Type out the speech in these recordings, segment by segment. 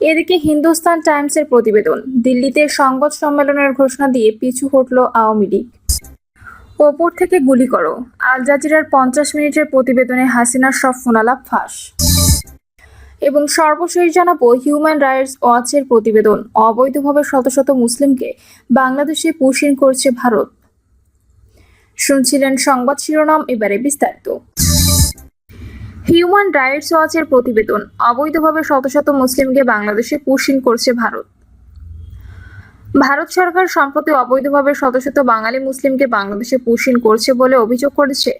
এদিকে হিন্দুস্তান টাইমসের প্রতিবেদন, দিল্লিতে সংবাদ সম্মেলনের ঘোষণা দিয়ে পিছু হটল আওয়ামী লীগ। ওপর থেকে গুলি করো, আল জাজিরার পঞ্চাশ মিনিটের প্রতিবেদনে হাসিনার সব ফোনালাপ ফাঁস। এবং সর্বশেষ জানাব হিউম্যান রাইটস ওয়াচের প্রতিবেদন, অবৈধভাবে শত শত মুসলিমকে বাংলাদেশে পুশিন করছে ভারত। শুনছিলেন সংবাদ শিরোনাম, এবারে বিস্তারিত। হিউম্যান রাইটস ওয়াচের প্রতিবেদন। অবৈধভাবে শত শত মুসলিমকে বাংলাদেশে পুশিন করছে ভারত। ভারত সরকার সম্প্রতি অবৈধভাবে শত শত বাঙালি মুসলিমকে বাংলাদেশে পুশিন করছে বলে অভিযোগ করেছে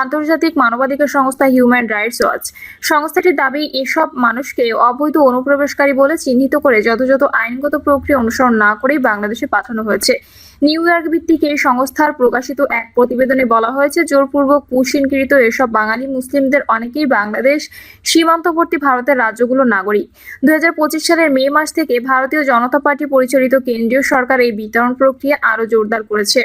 আন্তর্জাতিক মানবাধিকার সংস্থা হিউম্যান রাইটস ওয়াচ। সংস্থাটির দাবি, এসব মানুষকে অবৈধ অনুপ্রবেশকারী বলে চিহ্নিত করে যথাযথ আইনগত প্রক্রিয়া অনুসরণ না করেই বাংলাদেশে পাঠানো হয়েছে। নিউ ইয়র্ক ভিত্তিক এই সংস্থার প্রকাশিত এক প্রতিবেদনে বলা হয়েছে, জোরপূর্বক পুশিনকৃত এসব বাঙালি মুসলিমদের অনেকেই বাংলাদেশ সীমান্তবর্তী ভারতের রাজ্যগুলোর নাগরিক। দুই হাজার পঁচিশ সালের মে মাস থেকে ভারতীয় জনতা পার্টি পরিচালিত কেন্দ্রীয় সরকার এই বিতরণ প্রক্রিয়া আরও জোরদার করেছে।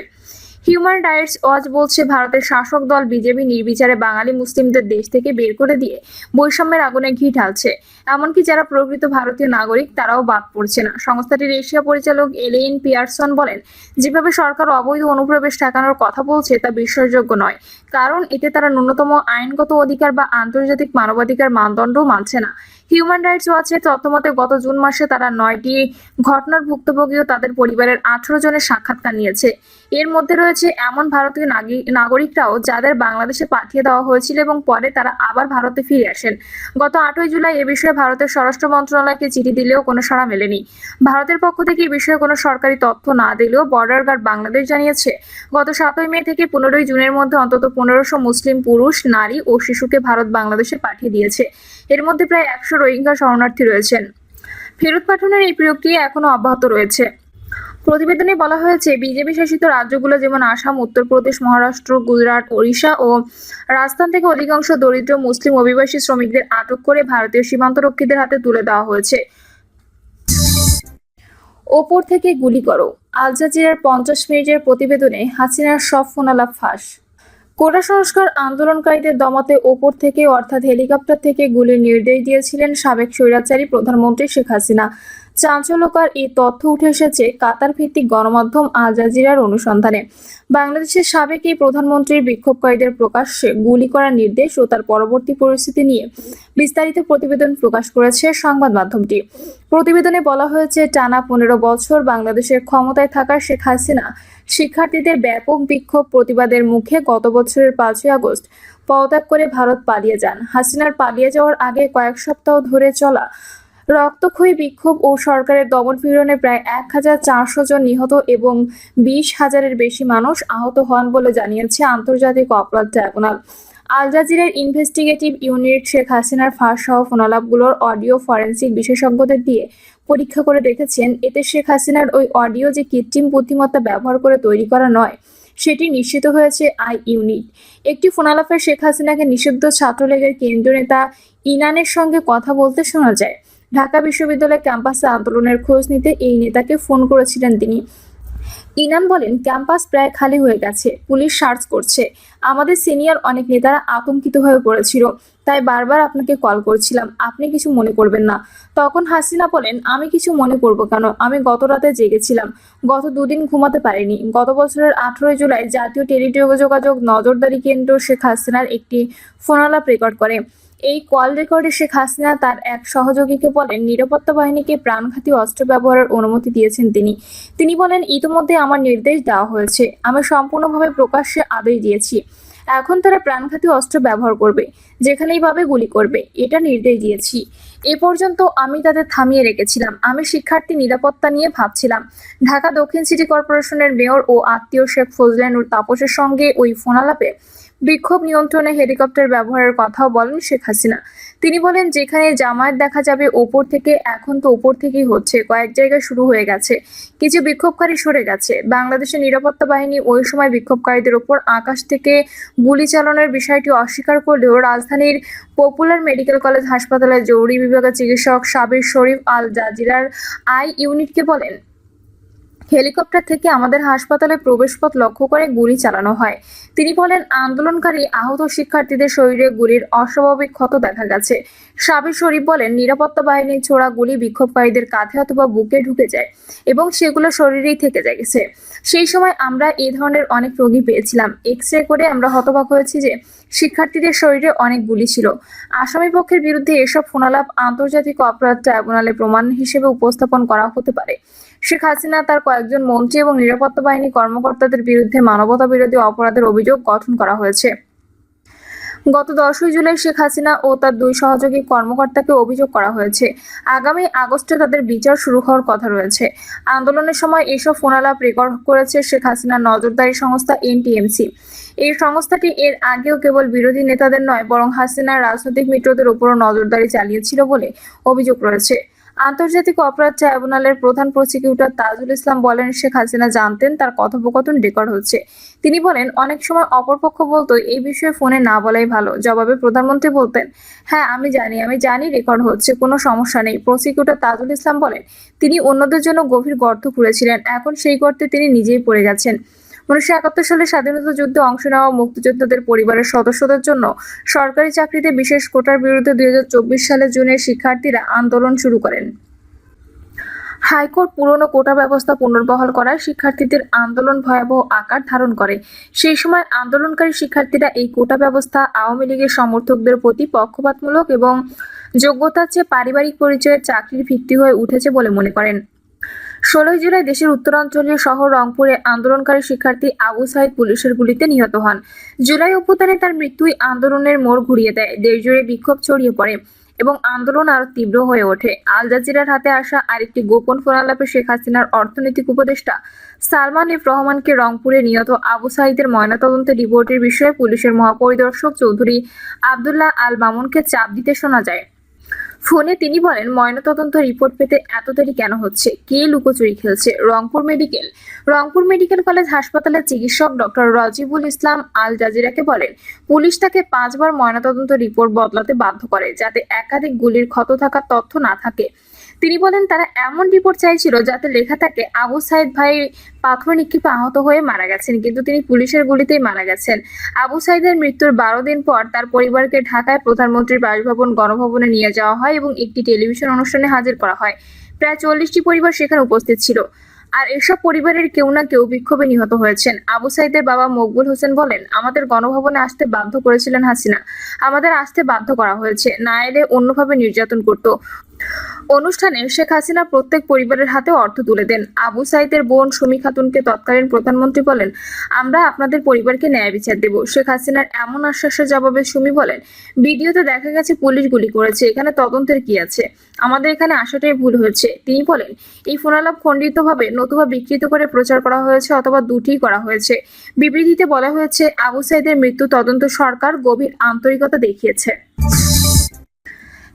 হিউম্যান রাইটস ওয়াচ বলছে, ভারতের শাসক দল বিজেপি নির্বিচারে বাঙালি মুসলিমদের দেশ থেকে বের করে দিয়ে বৈষম্যের আগুনে ঘি ঢালছে। এমনকি যারা প্রকৃত ভারতীয় নাগরিক, তারাও বাদ পড়ছে না। সংস্থাটির এশিয়া পরিচালক এলেইন পিয়ারসন বলেন, যেভাবে সরকার অবৈধ অনুপ্রবেশ ঠেকানোর কথা বলছে, তা বিশ্বাসযোগ্য নয়। কারণ এতে তারা ন্যূনতম আইনগত অধিকার বা আন্তর্জাতিক মানবাধিকার মানদণ্ডও মানছে না। হিউম্যান রাইটস ওয়াচের তথ্যমতে গত জুন মাসে তারা নয়টি ঘটনার ভুক্তভোগী ও তাদের পরিবারের আঠারো জনের সাক্ষাৎকার নিয়েছে। এর মধ্যে রয়েছে এমন ভারতীয় নাগি- নাগরিকরাও যাদের বাংলাদেশে পাঠিয়ে দেওয়া হয়েছিল এবং পরে তারা আবার ভারতে ফিরে আসেন। গত আটই জুলাই এ বিষয়ে ভারতের স্বরাষ্ট্র মন্ত্রণালয়কে চিঠি দিলেও কোনো সাড়া মেলেনি। ভারতের পক্ষ থেকে এ বিষয়ে কোনো সরকারি তথ্য না দিলেও বর্ডার গার্ড বাংলাদেশ জানিয়েছে, গত সাতই মে থেকে পনেরোই জুনের মধ্যে অন্তত পনেরোশো মুসলিম পুরুষ, নারী ও শিশুকে ভারত বাংলাদেশে পাঠিয়ে দিয়েছে। এর মধ্যে প্রায় একশো রোহিঙ্গা শরণার্থী রয়েছেন। ফেরত পাঠানোর এই প্রক্রিয়া এখনও অব্যাহত রয়েছে। প্রতিবেদনে বলা হয়েছে, বিজেপি শাসিত রাজ্যগুলো যেমন আসাম, উত্তরপ্রদেশ, মহারাষ্ট্র, গুজরাট, ওড়িশা ও রাজস্থান থেকে অধিকাংশ দরিদ্র মুসলিম অভিবাসী শ্রমিকদের আটক করে ভারতীয় সীমান্তরক্ষীদের হাতে তুলে দেওয়া হয়েছে। ওপর থেকে গুলি করো। আল জাজিরার পঞ্চাশ মিনিটের প্রতিবেদনে হাসিনার সব ফোনালাপ ফাঁস। কোটা সংস্কার আন্দোলনকারীদের দমাতে ওপর থেকে, অর্থাৎ হেলিকপ্টার থেকে গুলির নির্দেশ দিয়েছিলেন সাবেক স্বৈরাচারী প্রধানমন্ত্রী শেখ হাসিনা। চাঞ্চল্যকর এই তথ্য উঠে এসেছে কাতার ভিত্তিক গণমাধ্যম আল জাজিরার অনুসন্ধানে। বাংলাদেশের সাবেক এই প্রধানমন্ত্রীর বিক্ষোভকারীদের প্রকাশ্যে গুলি করার নির্দেশ ও তার পরবর্তী পরিস্থিতি নিয়ে বিস্তারিত প্রতিবেদন প্রকাশ করেছে সংবাদ মাধ্যমটি। প্রতিবেদনে বলা হয়েছে, টানা পনেরো বছর বাংলাদেশের ক্ষমতায় থাকা শেখ হাসিনা শিক্ষার্থীদের ব্যাপক বিক্ষোভ প্রতিবাদের মুখে গত বছরের পাঁচই আগস্ট পদত্যাগ করে ভারত পালিয়ে যান। হাসিনার পালিয়ে যাওয়ার আগে কয়েক সপ্তাহ ধরে চলা রক্তক্ষয়ী বিক্ষোভ ও সরকারের দমন পীড়নে প্রায় এক হাজার চারশো জন নিহত এবং বিশ হাজারের বেশি মানুষ আহত হন বলে জানিয়েছে আন্তর্জাতিক অপরাধ ট্রাইব্যুনাল। আল জাজিরার ইনভেস্টিগেটিভ ইউনিট শেখ হাসিনার ফাঁস সহ ফোনালাপগুলোর অডিও ফরেন্সিক বিশেষজ্ঞদের দিয়ে পরীক্ষা করে দেখেছেন, এতে শেখ হাসিনার ওই অডিও যে কৃত্রিম বুদ্ধিমত্তা ব্যবহার করে তৈরি করা নয়, সেটি নিশ্চিত হয়েছে আই ইউনিট। একটি ফোনালাপে শেখ হাসিনাকে নিষিদ্ধ ছাত্রলীগের কেন্দ্রীয় নেতা ইনানের সঙ্গে কথা বলতে শোনা যায়। ঢাকা বিশ্ববিদ্যালয় ক্যাম্পাসে আন্দোলনের খোঁজ নিতে এই নেতাকে ফোন করেছিলেন তিনি। ইনাম বলেন, ক্যাম্পাস প্রায় খালি হয়ে গেছে, পুলিশ সার্চ করছে। আমাদের সিনিয়র অনেক নেতারা আতঙ্কিত হয়ে পড়েছিল, তাই বারবার আপনাকে কল করছিলাম, আপনি কিছু মনে করবেন না। তখন হাসিনা বলেন, আমি কিছু মনে করব কেন? আমি গত রাতে জেগেছিলাম, গত দুদিন ঘুমাতে পারিনি। গত বছরের আঠেরোই জুলাই জাতীয় টেলিযোগাযোগ নজরদারি কেন্দ্র শেখ হাসিনার একটি ফোনালাপ রেকর্ড করে। এই কল রেকর্ডে শেখ হাসিনা তার এক সহযোগীকে বলেন, নিরাপত্তা বাহিনীকে প্রাণঘাতী অস্ত্র ব্যবহারের অনুমতি দিয়েছেন তিনি। তিনি বলেন, ইতিমধ্যে আমার নির্দেশ দেওয়া হয়েছে। আমি সম্পূর্ণভাবে প্রকাশ্যে আদেশ দিয়েছি। এখন তারা প্রাণঘাতী অস্ত্র ব্যবহার করবে, যেখানেই পাবে গুলি করবে। এটা নির্দেশ দিয়েছি। এ পর্যন্ত আমি তাদের থামিয়ে রেখেছিলাম। আমি শিক্ষার্থী নিরাপত্তা নিয়ে ভাবছিলাম। ঢাকা দক্ষিণ সিটি কর্পোরেশনের মেয়র ও আত্মীয় শেখ ফজলানুর তাপসের সঙ্গে ওই ফোনালাপে বিক্ষোভ নিয়ন্ত্রণে হেলিকপ্টার ব্যবহারের কথাও বলেন শেখ হাসিনা। তিনি বলেন, যেখানে জামায়াত দেখা যাবে, ওপর থেকে, এখন তো ওপর থেকেই হচ্ছে। কয়েক জায়গায় শুরু হয়ে গেছে। কিছু বিক্ষোভকারী সরে গেছে। বাংলাদেশের নিরাপত্তা বাহিনী ওই সময় বিক্ষোভকারীদের ওপর আকাশ থেকে গুলি চালানোর বিষয়টি অস্বীকার করলেও রাজধানীর পপুলার মেডিকেল কলেজ হাসপাতালের জরুরি বিভাগের চিকিৎসক সাবির শরীফ আল জাজিরার আই ইউনিটকে বলেন হেলিকপ্টার থেকে আমাদের হাসপাতালে প্রবেশপথ লক্ষ্য করে গুলি চালানো হয়। তিনি বলেন, আন্দোলনকারী আহত শিক্ষার্থীদের শরীরে গুলির অস্বাভাবিক ক্ষত দেখা গেছে। সাবির শরীফ বলেন, নিরাপত্তা বাহিনীর ছোড়া গুলি বিক্ষোভকারীদের কাঁধে অথবা বুকে ঢুকে যায় এবং সেগুলো শরীরেই থেকে গেছে। সেই সময় আমরা এই ধরনের অনেক রোগী পেয়েছিলাম। এক্স রে করে আমরা হতবাক হয়েছি যে শিক্ষার্থীদের শরীরে অনেক গুলি ছিল। আসামি পক্ষের বিরুদ্ধে এসব ফোনালাপ আন্তর্জাতিক অপরাধ ট্রাইব্যুনালে প্রমাণ হিসেবে উপস্থাপন করা হতে পারে। শেখ হাসিনা তার কয়েকজন মন্ত্রী এবং নিরাপত্তা বাহিনী কর্মকর্তাদের বিরুদ্ধে মানবতা বিরোধী অপরাধের অভিযোগ গঠন করা হয়েছে। গত দশই জুলাই শেখ হাসিনা ও তার দুই সহযোগী কর্মকর্তাকে অভিযোগ করা হয়েছে। আগামী আগস্টে তাদের বিচার শুরু হওয়ার কথা রয়েছে। আন্দোলনের সময় এসব ফোনালাপ রেকর্ড করেছে শেখ হাসিনার নজরদারি সংস্থা এনটিএমসি। এই সংস্থাটি এর আগেও কেবল বিরোধী নেতাদের নয়, বরং হাসিনার রাজনৈতিক মিত্রদের উপরও নজরদারি চালিয়েছিল বলে অভিযোগ রয়েছে। আন্তর্জাতিক অপরাধ ট্রাইব্যুনালের প্রধান প্রসিকিউটর তাজুল ইসলাম বলেন, শেখ হাসিনা জানতেন তার কথোপকথন রেকর্ড হচ্ছে। তিনি বলেন, অনেক সময় অপরপক্ষ বলতো, এই বিষয়ে ফোনে না বলাই ভালো। জবাবে প্রধানমন্ত্রী বলতেন হ্যাঁ আমি জানি আমি জানি রেকর্ড হচ্ছে, কোনো সমস্যা নেই। প্রসিকিউটর তাজুল ইসলাম বলেন, তিনি অন্যদের জন্য গভীর গর্ত খুঁড়েছিলেন, এখন সেই গর্তে তিনি নিজেই পড়ে গেছেন। উনিশশো একাত্তর সালে স্বাধীনতা যুদ্ধে অংশ নেওয়া মুক্তিযোদ্ধাদের পরিবারের সদস্যদের জন্য সরকারি চাকরিতে বিশেষ কোটার বিরুদ্ধে দুই সালে জুনে শিক্ষার্থীরা আন্দোলন শুরু করেন। হাইকোর্ট পুরনো কোটা ব্যবস্থা পুনর্বহাল করায় শিক্ষার্থীদের আন্দোলন ভয়াবহ আকার ধারণ করে। সেই সময় আন্দোলনকারী শিক্ষার্থীরা এই কোটা ব্যবস্থা আওয়ামী লীগের সমর্থকদের প্রতি পক্ষপাতমূলক এবং যোগ্যতার চেয়ে পারিবারিক পরিচয়ের চাকরির ভিত্তি হয়ে উঠেছে বলে মনে করেন। ষোলোই জুলাই দেশের উত্তরাঞ্চলীয় শহর রংপুরে আন্দোলনকারী শিক্ষার্থী আবু সাইদ পুলিশের গুলিতে নিহত হন। জুলাই অভ্যুত্থানে তার মৃত্যুই আন্দোলনের মোড় ঘুরিয়ে দেয়। দেশজুড়ে বিক্ষোভ ছড়িয়ে পড়ে এবং আন্দোলন আরও তীব্র হয়ে ওঠে। আল জাজিরার হাতে আসা আরেকটি গোপন ফোনালাপে শেখ হাসিনার অর্থনৈতিক উপদেষ্টা সালমান এফ রহমানকে রংপুরে নিহত আবু সাইদের ময়নাতদন্তের রিপোর্টের বিষয়ে পুলিশের মহাপরিদর্শক চৌধুরী আবদুল্লাহ আল মামুনকে চাপ দিতে শোনা যায়। ফোনে তিনি বলেন, ময়নাতদন্ত রিপোর্ট পেতে এত দেরি কেন হচ্ছে? কে লুকোচুরি খেলছে? Rangpur medical. Rangpur medical college হাসপাতালের চিকিৎসক ডক্টর রাজিবুল ইসলাম আল জাজিরাকে বলেন, পুলিশ তাকে পাঁচবার ময়নাতদন্ত রিপোর্ট বদলাতে বাধ্য করে, যাতে একাধিক গুলির ক্ষত থাকার তথ্য না থাকে। তিনি বলেন, তারা এমন রিপোর্ট চাইছিল যাতে লেখা থাকে আবু সাইদ ভাই পাথর নিক্ষেপে আহত হয়ে মারা গেছেন, কিন্তু তিনি পুলিশের গুলিতেই মারা গেছেন। আবু সাইদের মৃত্যুর বারো দিন পর তার পরিবারকে ঢাকায় প্রধানমন্ত্রীর বাসভবন, গণভবনে নিয়ে যাওয়া হয় এবং একটি টেলিভিশন অনুষ্ঠানে হাজির করা হয়। প্রায় চল্লিশটি পরিবার সেখানে উপস্থিত ছিল। আর এসব পরিবারের কেউ না কেউ বিক্ষোভে নিহত হয়েছেন। আবু সাইদের বাবা মকবুল হোসেন বলেন, আমাদের গণভবনে আসতে বাধ্য করেছিলেন হাসিনা। আমাদের আসতে বাধ্য করা হয়েছে। না এলে অন্যভাবে নির্যাতন করত। অনুষ্ঠানে শেখ হাসিনা প্রত্যেক পরিবারের হাতে অর্থ তুলে দেন। আবু সাইদের বোন সুমি খাতুনকে তৎকালীন প্রধানমন্ত্রী বলেন, আমরা আপনাদের পরিবারকে ন্যায় বিচার দেব। শেখ হাসিনার এমন আশ্বাসের জবাবে সুমি বলেন, ভিডিওতে দেখা গেছে পুলিশ গুলি করেছে, এখানে তদন্তের কি আছে? আমাদের এখানে আসাটাই ভুল হয়েছে। তিনি বলেন, এই ফোনালাপ খণ্ডিতভাবে নতুবা বিকৃত করে প্রচার করা হয়েছে অথবা দুটিই করা হয়েছে। বিবৃতিতে বলা হয়েছে, আবু সাইদের মৃত্যু তদন্ত সরকার গভীর আন্তরিকতা দেখিয়েছে।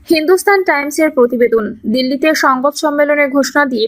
হিন্দুস্তান টাইমসের প্রতিবেদন দিল্লিতে সংবাদ সম্মেলনের ঘোষণা দিয়ে